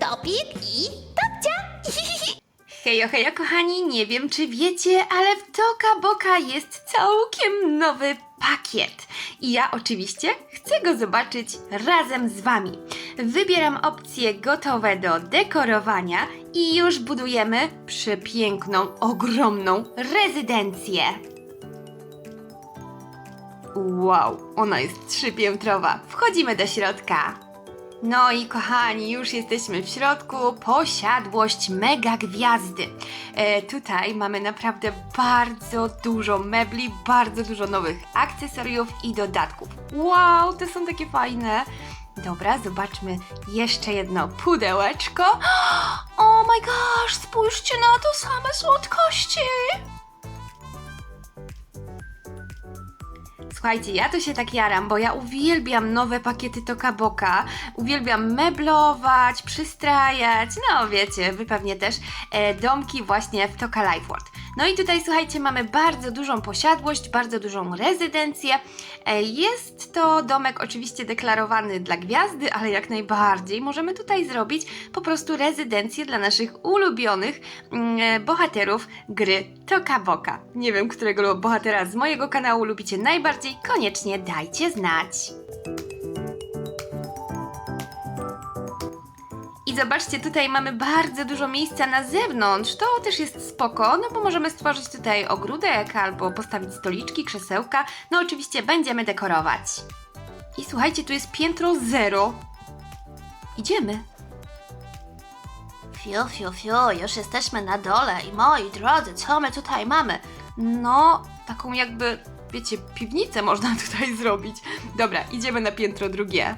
topik i topcia. Hejo, hejo kochani, nie wiem czy wiecie, ale w Toka Boka jest całkiem nowy pakiet. I ja oczywiście chcę go zobaczyć razem z Wami. Wybieram opcję gotowe do dekorowania i już budujemy przepiękną, ogromną rezydencję. Wow, ona jest trzypiętrowa. Wchodzimy do środka. No i kochani, już jesteśmy w środku. Posiadłość mega gwiazdy. E, tutaj mamy naprawdę bardzo dużo mebli, bardzo dużo nowych akcesoriów i dodatków. Wow, te są takie fajne. Dobra, zobaczmy jeszcze jedno pudełeczko. Oh my gosh, spójrzcie na to same słodkości. Słuchajcie, ja to się tak jaram, bo ja uwielbiam nowe pakiety Toka Boka. Uwielbiam meblować, przystrajać, no wiecie, wy pewnie też, e, domki właśnie w Toka Life World. No i tutaj słuchajcie, mamy bardzo dużą posiadłość, bardzo dużą rezydencję. E, jest to domek oczywiście deklarowany dla gwiazdy, ale jak najbardziej możemy tutaj zrobić po prostu rezydencję dla naszych ulubionych mm, e, bohaterów gry Toka Boka. Nie wiem, którego bohatera z mojego kanału lubicie najbardziej, koniecznie dajcie znać. I zobaczcie, tutaj mamy bardzo dużo miejsca na zewnątrz. To też jest spoko, no bo możemy stworzyć tutaj ogródek albo postawić stoliczki, krzesełka. No oczywiście będziemy dekorować. I słuchajcie, tu jest piętro zero. Idziemy. Fiu, fiu, fiu, już jesteśmy na dole i moi drodzy, co my tutaj mamy? No, taką jakby, wiecie, piwnicę można tutaj zrobić. Dobra, idziemy na piętro drugie.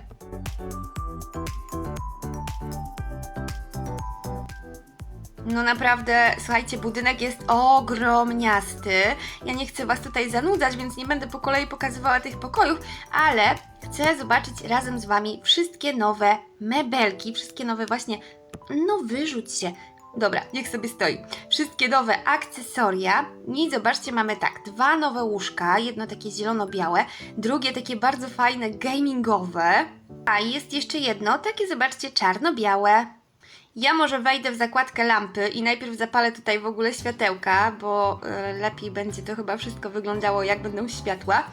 No naprawdę, słuchajcie, budynek jest ogromniasty. Ja nie chcę Was tutaj zanudzać, więc nie będę po kolei pokazywała tych pokojów, ale chcę zobaczyć razem z Wami wszystkie nowe mebelki, wszystkie nowe właśnie, no wyrzuć się. Dobra, niech sobie stoi. Wszystkie nowe akcesoria. I zobaczcie, mamy tak, dwa nowe łóżka, jedno takie zielono-białe, drugie takie bardzo fajne gamingowe. A jest jeszcze jedno, takie zobaczcie, czarno-białe. Ja może wejdę w zakładkę lampy i najpierw zapalę tutaj w ogóle światełka, bo e, lepiej będzie to chyba wszystko wyglądało, jak będą światła.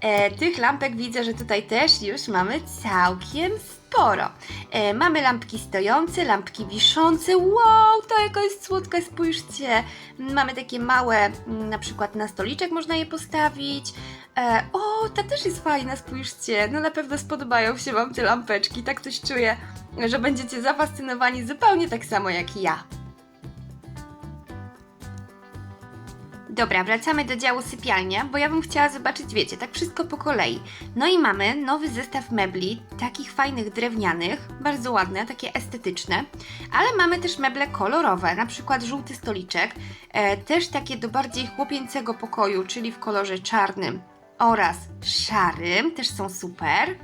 E, tych lampek widzę, że tutaj też już mamy całkiem sporo. E, mamy lampki stojące, lampki wiszące. Wow, to jaka jest słodka, spójrzcie. Mamy takie małe, mm, na przykład na stoliczek można je postawić. E, o, ta też jest fajna, spójrzcie. No na pewno spodobają się Wam te lampeczki, tak coś czuję, że będziecie zafascynowani zupełnie tak samo jak ja. Dobra, wracamy do działu sypialnia, bo ja bym chciała zobaczyć, wiecie, tak wszystko po kolei. No i mamy nowy zestaw mebli, takich fajnych drewnianych, bardzo ładne, takie estetyczne, ale mamy też meble kolorowe, na przykład żółty stoliczek, e, też takie do bardziej chłopięcego pokoju, czyli w kolorze czarnym oraz szarym, też są super.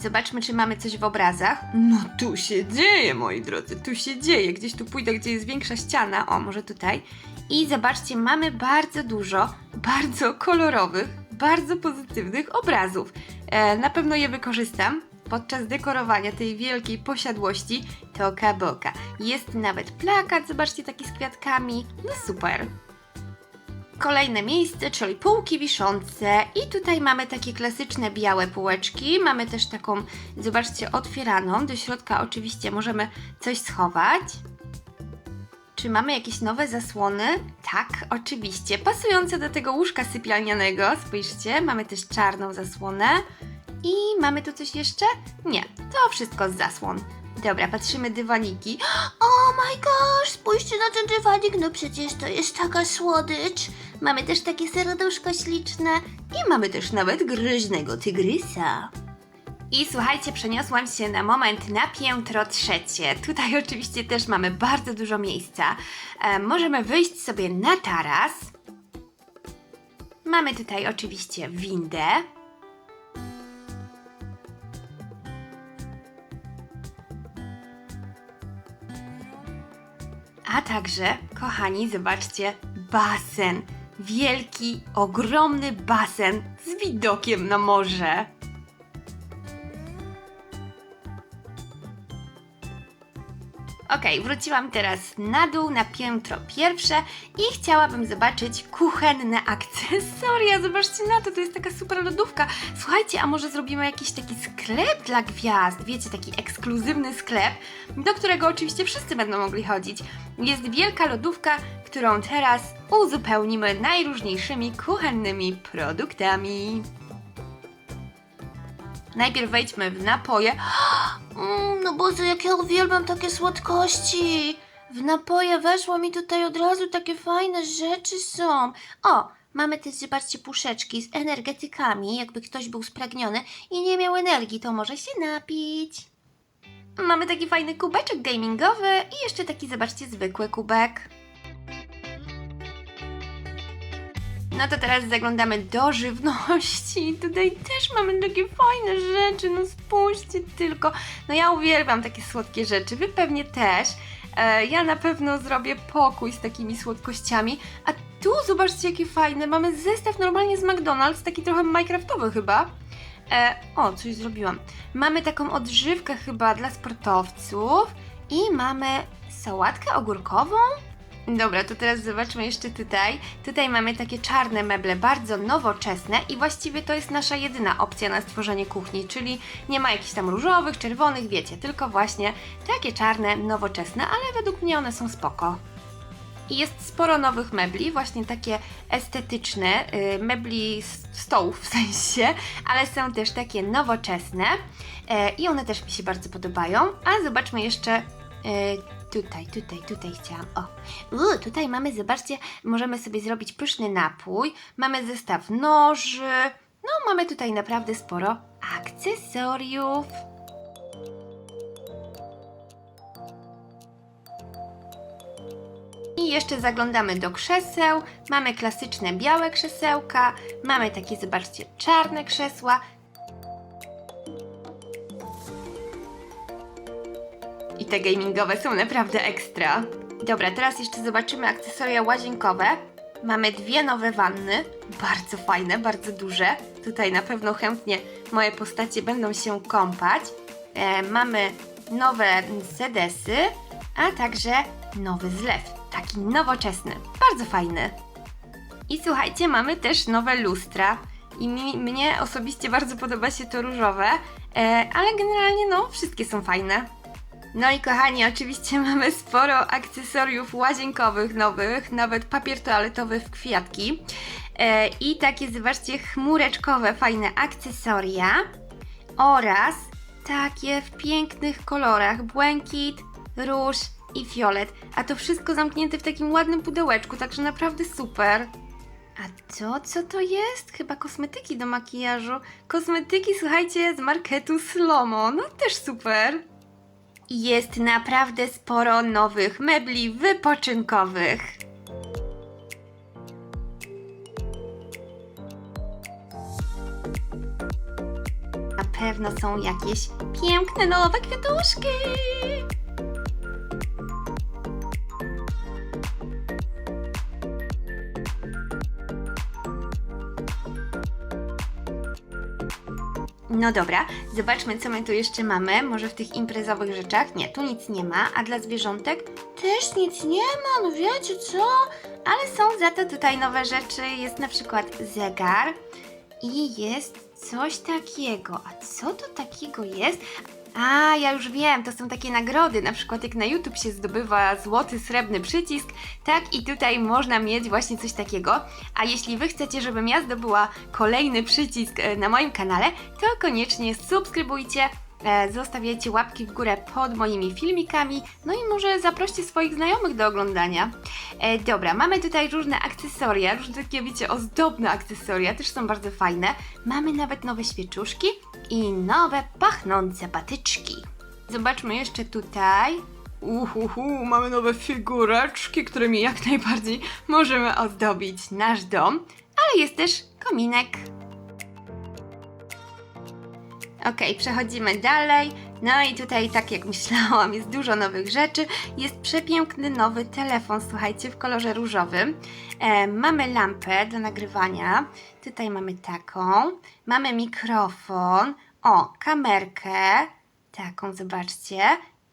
Zobaczmy, czy mamy coś w obrazach. No tu się dzieje, moi drodzy, tu się dzieje. Gdzieś tu pójdę, gdzie jest większa ściana. O, może tutaj. I zobaczcie, mamy bardzo dużo, bardzo kolorowych, bardzo pozytywnych obrazów. E, na pewno je wykorzystam podczas dekorowania tej wielkiej posiadłości Toka Boka. Jest nawet plakat, zobaczcie, taki z kwiatkami. No super. Kolejne miejsce, czyli półki wiszące i tutaj mamy takie klasyczne białe półeczki. Mamy też taką, zobaczcie, otwieraną. Do środka oczywiście możemy coś schować. Czy mamy jakieś nowe zasłony? Tak, oczywiście. Pasujące do tego łóżka sypialnianego. Spójrzcie, mamy też czarną zasłonę. I mamy tu coś jeszcze? Nie, to wszystko z zasłon. Dobra, patrzymy dywaniki. Oh my gosh, spójrzcie na ten dywanik, no przecież to jest taka słodycz. Mamy też takie serduszko śliczne i mamy też nawet groźnego tygrysa. I słuchajcie, przeniosłam się na moment na piętro trzecie. Tutaj oczywiście też mamy bardzo dużo miejsca. E, możemy wyjść sobie na taras. Mamy tutaj oczywiście windę. A także, kochani, zobaczcie, basen. Wielki, ogromny basen z widokiem na morze. Okej, wróciłam teraz na dół, na piętro pierwsze i chciałabym zobaczyć kuchenne akcesoria. Zobaczcie na to, to jest taka super lodówka. Słuchajcie, a może zrobimy jakiś taki sklep dla gwiazd? Wiecie, taki ekskluzywny sklep, do którego oczywiście wszyscy będą mogli chodzić. Jest wielka lodówka, którą teraz uzupełnimy najróżniejszymi kuchennymi produktami. Najpierw wejdźmy w napoje. Mm, no Boże, jak ja uwielbiam takie słodkości. W napoje weszło mi tutaj od razu takie fajne rzeczy są. O, mamy też, zobaczcie, puszeczki z energetykami, jakby ktoś był spragniony i nie miał energii, to może się napić. Mamy taki fajny kubeczek gamingowy i jeszcze taki, zobaczcie, zwykły kubek. No to teraz zaglądamy do żywności. Tutaj też mamy takie fajne rzeczy, no spójrzcie tylko. No ja uwielbiam takie słodkie rzeczy, wy pewnie też. E, ja na pewno zrobię pokój z takimi słodkościami. A tu zobaczcie jakie fajne, mamy zestaw normalnie z McDonald's, taki trochę minecraftowy chyba. E, o, coś zrobiłam. Mamy taką odżywkę chyba dla sportowców i mamy sałatkę ogórkową. Dobra, to teraz zobaczmy jeszcze tutaj. Tutaj mamy takie czarne meble, bardzo nowoczesne i właściwie to jest nasza jedyna opcja na stworzenie kuchni, czyli nie ma jakichś tam różowych, czerwonych, wiecie, tylko właśnie takie czarne, nowoczesne, ale według mnie one są spoko. I jest sporo nowych mebli, właśnie takie estetyczne, y, mebli stołów w sensie, ale są też takie nowoczesne e, i one też mi się bardzo podobają. A zobaczmy jeszcze e, tutaj, tutaj, tutaj chciałam. O, u, tutaj mamy, zobaczcie, możemy sobie zrobić pyszny napój, mamy zestaw noży, no mamy tutaj naprawdę sporo akcesoriów. I jeszcze zaglądamy do krzeseł. Mamy klasyczne białe krzesełka, mamy takie, zobaczcie, czarne krzesła. I te gamingowe są naprawdę ekstra. Dobra, teraz jeszcze zobaczymy akcesoria łazienkowe. Mamy dwie nowe wanny, bardzo fajne, bardzo duże. Tutaj na pewno chętnie moje postacie będą się kąpać. E, mamy nowe sedesy, a także nowy zlew, taki nowoczesny, bardzo fajny. I słuchajcie, mamy też nowe lustra. I mi, mnie osobiście bardzo podoba się to różowe, e, ale generalnie no, wszystkie są fajne. No i kochani, oczywiście mamy sporo akcesoriów łazienkowych nowych, nawet papier toaletowy w kwiatki. E, I takie, zobaczcie, chmureczkowe, fajne akcesoria. Oraz takie w pięknych kolorach, błękit, róż i fiolet. A to wszystko zamknięte w takim ładnym pudełeczku, także naprawdę super. A to co to jest? Chyba kosmetyki do makijażu. Kosmetyki, słuchajcie, z marketu Slomo. No też super. Jest naprawdę sporo nowych mebli wypoczynkowych. Na pewno są jakieś piękne nowe kwiatuszki. No dobra, zobaczmy co my tu jeszcze mamy. Może w tych imprezowych rzeczach? Nie, tu nic nie ma. A dla zwierzątek? Też nic nie ma, no wiecie co? Ale są za to tutaj nowe rzeczy. Jest na przykład zegar i jest coś takiego. A co to takiego jest? A, ja już wiem, to są takie nagrody, na przykład jak na YouTube się zdobywa złoty, srebrny przycisk, tak i tutaj można mieć właśnie coś takiego. A jeśli Wy chcecie, żebym ja zdobyła kolejny przycisk e, na moim kanale, to koniecznie subskrybujcie, zostawiajcie łapki w górę pod moimi filmikami, no i może zaproście swoich znajomych do oglądania. E, dobra, mamy tutaj różne akcesoria, różne takie, wiecie, ozdobne akcesoria, też są bardzo fajne. Mamy nawet nowe świeczuszki i nowe pachnące patyczki. Zobaczmy jeszcze tutaj. Uhuhu, mamy nowe figureczki, którymi jak najbardziej możemy ozdobić nasz dom, ale jest też kominek. Ok, przechodzimy dalej. No i tutaj, tak jak myślałam, jest dużo nowych rzeczy. Jest przepiękny nowy telefon, słuchajcie, w kolorze różowym. E, mamy lampę do nagrywania. Tutaj mamy taką. Mamy mikrofon. O, kamerkę. Taką, zobaczcie.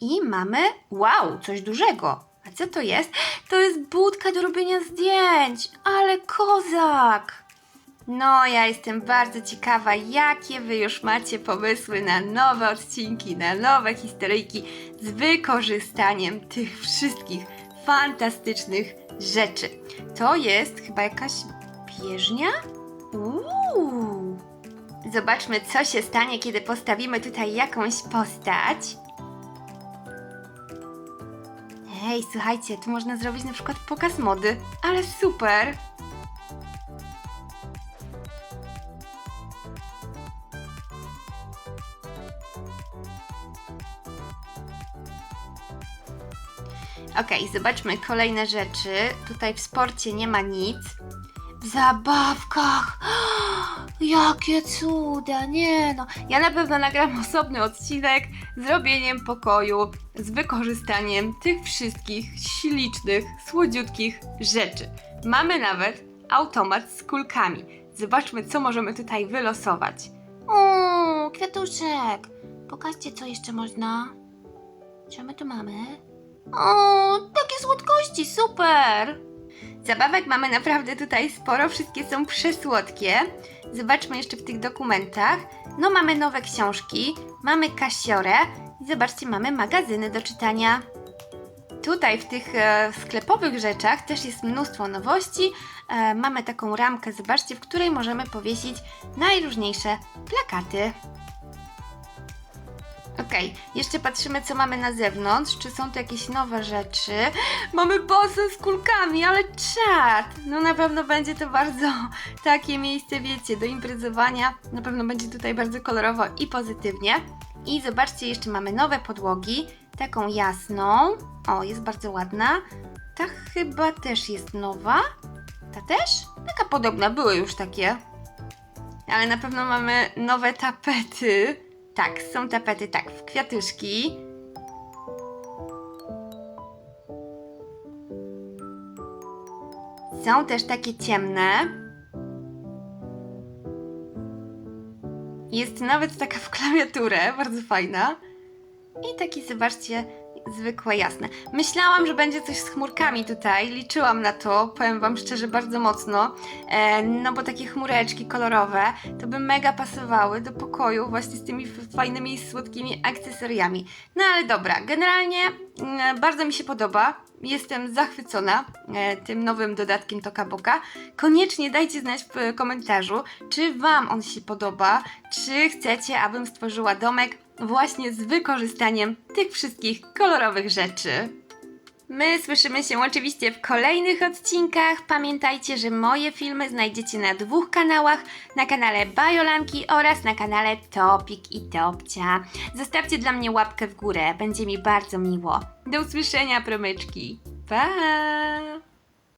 I mamy, wow, coś dużego. A co to jest? To jest budka do robienia zdjęć. Ale kozak! No, ja jestem bardzo ciekawa, jakie wy już macie pomysły na nowe odcinki, na nowe historyjki z wykorzystaniem tych wszystkich fantastycznych rzeczy. To jest chyba jakaś bieżnia? Uuu! Zobaczmy, co się stanie, kiedy postawimy tutaj jakąś postać. Hej, słuchajcie, tu można zrobić na przykład pokaz mody, ale super! Okej, zobaczmy kolejne rzeczy. Tutaj w sporcie nie ma nic. W zabawkach! Jakie cuda! Nie no. Ja na pewno nagram osobny odcinek z robieniem pokoju, z wykorzystaniem tych wszystkich ślicznych, słodziutkich rzeczy. Mamy nawet automat z kulkami. Zobaczmy, co możemy tutaj wylosować. O, kwiatuszek. Pokażcie, co jeszcze można. Co my tu mamy? O, takie słodkości, super! Zabawek mamy naprawdę tutaj sporo, wszystkie są przesłodkie. Zobaczmy jeszcze w tych dokumentach. No mamy nowe książki, mamy kasiorę i zobaczcie, mamy magazyny do czytania. Tutaj w tych e, sklepowych rzeczach też jest mnóstwo nowości. E, mamy taką ramkę, zobaczcie, w której możemy powiesić najróżniejsze plakaty. Okej, jeszcze patrzymy, co mamy na zewnątrz. Czy są tu jakieś nowe rzeczy? Mamy basen z kulkami, ale czad! No na pewno będzie to bardzo takie miejsce, wiecie, do imprezowania. Na pewno będzie tutaj bardzo kolorowo i pozytywnie. I zobaczcie, jeszcze mamy nowe podłogi. Taką jasną. O, jest bardzo ładna. Ta chyba też jest nowa. Ta też? Taka podobna, były już takie. Ale na pewno mamy nowe tapety. Tak, są tapety, tak, w kwiatuszki. Są też takie ciemne. Jest nawet taka w klawiaturę, bardzo fajna. I taki, zobaczcie, zwykłe jasne. Myślałam, że będzie coś z chmurkami tutaj, liczyłam na to, powiem Wam szczerze, bardzo mocno. E, no bo takie chmureczki kolorowe to by mega pasowały do pokoju właśnie z tymi fajnymi, słodkimi akcesoriami. No ale dobra, generalnie mm, bardzo mi się podoba. Jestem zachwycona e, tym nowym dodatkiem Toka Boka. Koniecznie dajcie znać w komentarzu, czy Wam on się podoba, czy chcecie, abym stworzyła domek właśnie z wykorzystaniem tych wszystkich kolorowych rzeczy. My słyszymy się oczywiście w kolejnych odcinkach. Pamiętajcie, że moje filmy znajdziecie na dwóch kanałach: na kanale Bajolanki oraz na kanale Topik i Topcia. Zostawcie dla mnie łapkę w górę, będzie mi bardzo miło. Do usłyszenia, promyczki. Pa!